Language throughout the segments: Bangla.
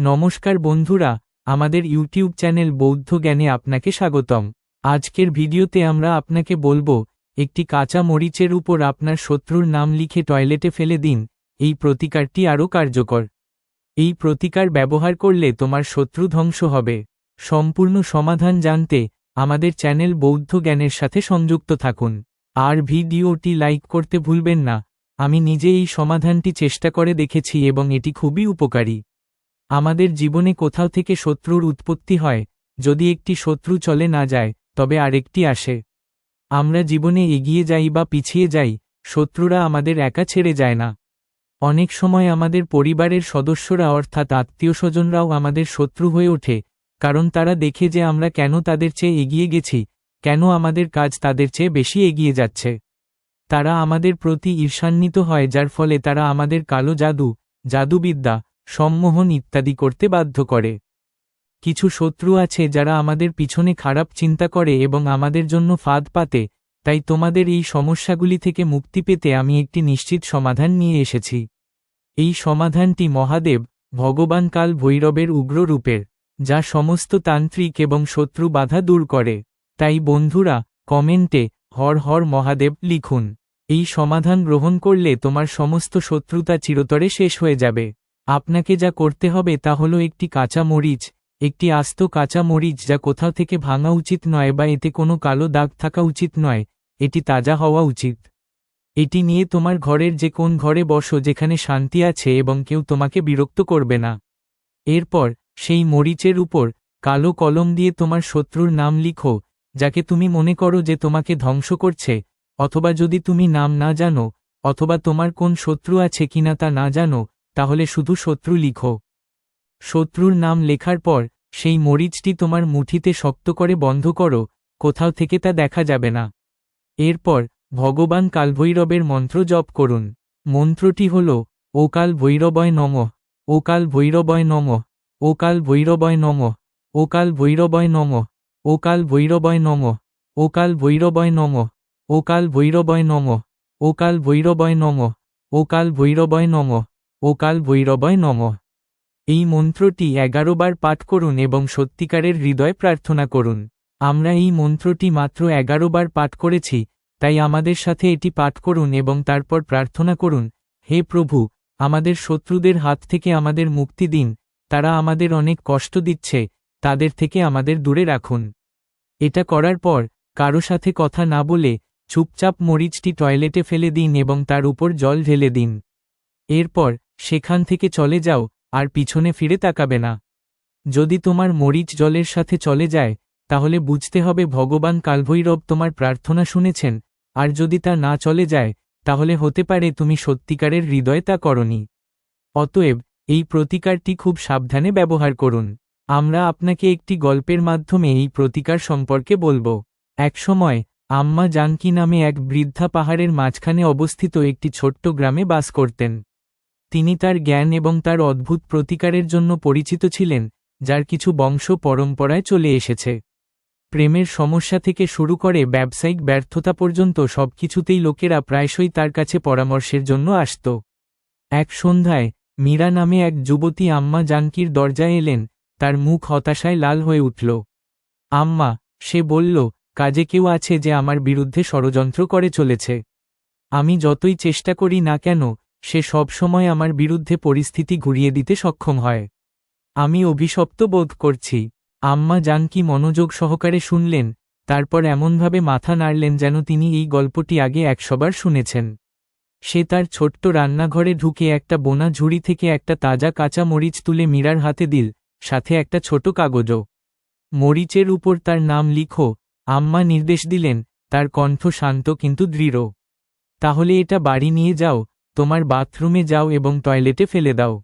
নমস্কার বন্ধুরা, আমাদের ইউটিউব চ্যানেল বৌদ্ধ জ্ঞানে আপনাকে স্বাগতম। আজকের ভিডিওতে আমরা আপনাকে বলব, একটি কাঁচা মরিচের উপর আপনার শত্রুর নাম লিখে টয়লেটে ফেলে দিন, এই প্রতিকারটি আরও কার্যকর। এই প্রতিকার ব্যবহার করলে তোমার শত্রু ধ্বংস হবে। সম্পূর্ণ সমাধান জানতে আমাদের চ্যানেল বৌদ্ধ জ্ঞানের সাথে সংযুক্ত থাকুন। আর ভিডিওটি লাইক করতে ভুলবেন না, আমি নিজে এই সমাধানটি চেষ্টা করে দেখেছি এবং এটি খুবই উপকারী। আমাদের জীবনে কোথাও থেকে শত্রুর উৎপত্তি হয়, যদি একটি শত্রু চলে না যায়, তবে আরেকটি আসে। আমরা জীবনে এগিয়ে যাই বা পিছিয়ে যাই, শত্রুরা আমাদের একা ছেড়ে যায় না। অনেক সময় আমাদের পরিবারের সদস্যরা অর্থাৎ আত্মীয় স্বজনরাও আমাদের শত্রু হয়ে ওঠে, কারণ তারা দেখে যে আমরা কেন তাদের চেয়ে এগিয়ে গেছি, কেন আমাদের কাজ তাদের চেয়ে বেশি এগিয়ে যাচ্ছে। তারা আমাদের প্রতি ঈর্ষান্বিত হয়, যার ফলে তারা আমাদের কালো জাদু, জাদুবিদ্যা সম্মোহন ইত্যাদি করতে বাধ্য করে। কিছু শত্রু আছে যারা আমাদের পিছনে খারাপ চিন্তা করে এবং আমাদের জন্য ফাঁদ পাতে, তাই তোমাদের এই সমস্যাগুলি থেকে মুক্তি পেতে আমি একটি নিশ্চিত সমাধান নিয়ে এসেছি। এই সমাধানটি মহাদেব, ভগবান কাল ভৈরবের উগ্র রূপের যা সমস্ত তান্ত্রিক এবং শত্রু বাধা দূর করে। তাই বন্ধুরা, কমেন্টে হর হর মহাদেব লিখুন, এই সমাধান গ্রহণ করলে তোমার সমস্ত শত্রুতা চিরতরে শেষ হয়ে যাবে। আপনাকে যা করতে হবে তা হলো একটি কাঁচা মরিচ, একটি আস্ত কাঁচা মরিচ যা কোথাও থেকে ভাঙা উচিত নয় বা এতে কোনো কালো দাগ থাকা উচিত নয়, এটি তাজা হওয়া উচিত। এটি নিয়ে তোমার ঘরের যে কোন ঘরে বসো যেখানে শান্তি আছে এবং কেউ তোমাকে বিরক্ত করবে না। এরপর, সেই মরিচের উপর কালো কলম দিয়ে তোমার শত্রুর নাম লিখো, যাকে তুমি মনে করো যে তোমাকে ধ্বংস করছে, অথবা যদি তুমি নাম না জানো, অথবা তোমার কোন শত্রু আছে কিনা তা না জানো তাহলে শুধু শত্রু লিখো। শত্রুর নাম লেখার পর, সেই মরিচটি তোমার মুঠিতে শক্ত করে বন্ধ করো, কোথাও থেকে তা দেখা যাবে না। এরপর, ভগবান কালভৈরবের মন্ত্র জপ করুন। মন্ত্রটি হল, ও কাল ভৈরবয় নম, ও কাল ভৈরবয় নম, ও কাল ভৈরবয় নম, ও কাল ভৈরবয় নম, ও কাল ভৈরবয় নম, ও কাল ভৈরবয় নম, ও কাল ভৈরবয় নম, ও কাল ভৈরবয় নম, ও কাল ভৈরবয় নম। ও কাল ভৈরবয় নম। এই মন্ত্রটি এগারো বার পাঠ করুন এবং সত্যিকারের হৃদয় প্রার্থনা করুন। আমরা এই মন্ত্রটি মাত্র এগারো বার পাঠ করেছি, তাই আমাদের সাথে এটি পাঠ করুন এবং তারপর প্রার্থনা করুন, হে প্রভু, আমাদের শত্রুদের হাত থেকে আমাদের মুক্তি দিন, তারা আমাদের অনেক কষ্ট দিচ্ছে, তাদের থেকে আমাদের দূরে রাখুন। এটা করার পর, কারও সাথে কথা না বলে, চুপচাপ মরিচটি টয়লেটে ফেলে দিন এবং তার উপর জল ঢেলে দিন। এরপর সেখান থেকে চলে যাও, আর পিছনে ফিরে তাকাবে না। যদি তোমার মরিচ জলের সাথে চলে যায়, তাহলে বুঝতে হবে ভগবান কালভৈরব তোমার প্রার্থনা শুনেছেন, আর যদি তা না চলে যায়, তাহলে হতে পারে তুমি সত্যিকারের হৃদয় তা করনি। অতএব, এই প্রতিকারটি খুব সাবধানে ব্যবহার করুন। আমরা আপনাকে একটি গল্পের মাধ্যমে এই প্রতিকার সম্পর্কে বলব। একসময় আম্মা জানকি নামে এক বৃদ্ধা পাহাড়ের মাঝখানে অবস্থিত একটি ছোট্ট গ্রামে বাস করতেন। তিনি তার জ্ঞান এবং তার অদ্ভুত প্রতিকারের জন্য পরিচিত ছিলেন, যার কিছু বংশ পরম্পরায় চলে এসেছে। প্রেমের সমস্যা থেকে শুরু করে ব্যবসায়িক ব্যর্থতা পর্যন্ত সবকিছুতেই লোকেরা প্রায়শই তার কাছে পরামর্শের জন্য আসত। এক সন্ধ্যায়, মীরা নামে এক যুবতী আম্মা জানকির দরজায় এলেন, তার মুখ হতাশায় লাল হয়ে উঠল। আম্মা, সে বলল, কাজে কেউ আছে যে আমার বিরুদ্ধে ষড়যন্ত্র করে চলেছে। আমি যতই চেষ্টা করি না কেন সে সবসময় আমার বিরুদ্ধে পরিস্থিতি ঘুরিয়ে দিতে সক্ষম হয়। আমি অভিশপ্ত বোধ করছি। আম্মা জানকি মনোযোগ সহকারে শুনলেন, তারপর এমনভাবে মাথা নাড়লেন যেন তিনি এই গল্পটি আগে একশবার শুনেছেন। সে তার ছোট্ট রান্নাঘরে ঢুকে একটা বোনা ঝুড়ি থেকে একটা তাজা কাঁচা মরিচ তুলে মীরার হাতে দিল, সাথে একটা ছোট কাগজও। মরিচের উপর তার নাম লিখো, আম্মা নির্দেশ দিলেন, তার কণ্ঠ শান্ত কিন্তু দৃঢ়। তাহলে এটা বাড়ি নিয়ে যাও তোমার বাথরুমে যাও এবং টয়লেটে ফেলে দাও।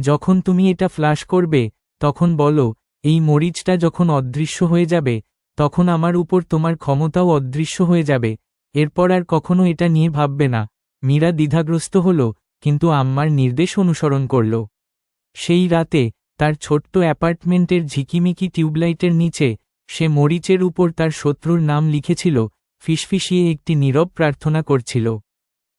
যখন তুমি এটা ফ্লাশ করবে, তখন বলো, এই মরিচটা যখন অদৃশ্য হয়ে যাবে, তখন আমার উপর তোমার ক্ষমতাও অদৃশ্য হয়ে যাবে। এরপর আর কখনো এটা নিয়ে ভাববে না। মীরা দ্বিধাগ্রস্ত হল, কিন্তু আম্মার নির্দেশ অনুসরণ করল। সেই রাতে, তার ছোট্ট অ্যাপার্টমেন্টের ঝিকিমিকি টিউবলাইটের নিচে, সে মরিচের উপর তার শত্রুর নাম লিখেছিল, ফিসফিসিয়ে একটি নীরব প্রার্থনা করছিল।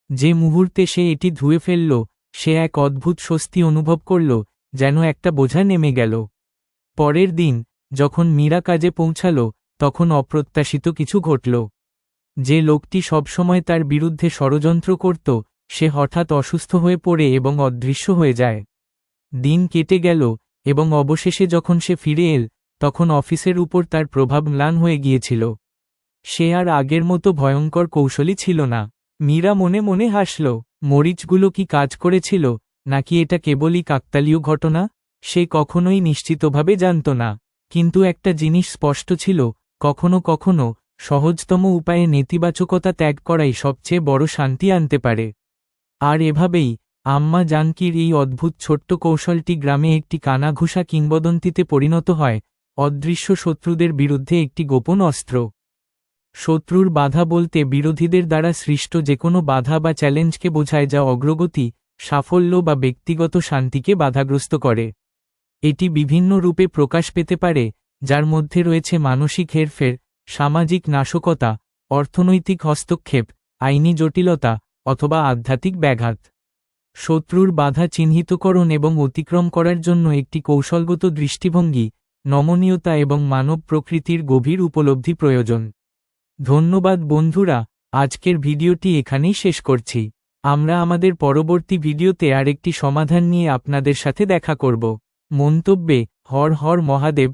যে মুহূর্তে সে এটি ধুয়ে ফেলল, সে এক অদ্ভুত স্বস্তি অনুভব করল, যেন একটা বোঝা নেমে গেল। পরের দিন, যখন মীরা কাজে পৌঁছাল, তখন অপ্রত্যাশিত কিছু ঘটল। যে লোকটি সবসময় তার বিরুদ্ধে ষড়যন্ত্র করত, সে হঠাৎ অসুস্থ হয়ে পড়ে এবং অদৃশ্য হয়ে যায়। দিন কেটে গেল, এবং অবশেষে যখন সে ফিরে এল, তখন অফিসের উপর তার প্রভাব ম্লান হয়ে গিয়েছিল। সে আর আগের মতো ভয়ঙ্কর কৌশলী ছিল না। মীরা মনে মনে হাসল, মরিচগুলো কি কাজ করেছিল, নাকি এটা কেবলই কাকতালীয় ঘটনা? সে কখনোই নিশ্চিতভাবে জানত না, কিন্তু একটা জিনিস স্পষ্ট ছিল, কখনো কখনো সহজতম উপায়ে নেতিবাচকতা ত্যাগ করাই সবচেয়ে বড় শান্তি আনতে পারে। আর এভাবেই আম্মা জানকির এই অদ্ভুত ছোট্ট কৌশলটি গ্রামে একটি কানাঘুষা কিংবদন্তিতে পরিণত হয়, অদৃশ্য শত্রুদের বিরুদ্ধে একটি গোপন অস্ত্র। শত্রুর বাধা বলতে বিরোধীদের দ্বারা সৃষ্ট যে কোনো বাধা বা চ্যালেঞ্জকে বোঝায় যা অগ্রগতি, সাফল্য বা ব্যক্তিগত শান্তিকে বাধাগ্রস্ত করে। এটি বিভিন্ন রূপে প্রকাশ পেতে পারে, যার মধ্যে রয়েছে মানসিক হেরফের, সামাজিক নাশকতা, অর্থনৈতিক হস্তক্ষেপ, আইনি জটিলতা, অথবা আধ্যাত্মিক ব্যাঘাত। শত্রুর বাধা চিহ্নিতকরণ এবং অতিক্রম করার জন্য একটি কৌশলগত দৃষ্টিভঙ্গি, নমনীয়তা এবং মানব প্রকৃতির গভীর উপলব্ধি প্রয়োজন। ধন্যবাদ বন্ধুরা, আজকের ভিডিওটি এখানেই শেষ করছি। আমরা আমাদের পরবর্তী ভিডিওতে আরেকটি সমাধান নিয়ে আপনাদের সাথে দেখা করব। মন্তব্যে হর হর মহাদেব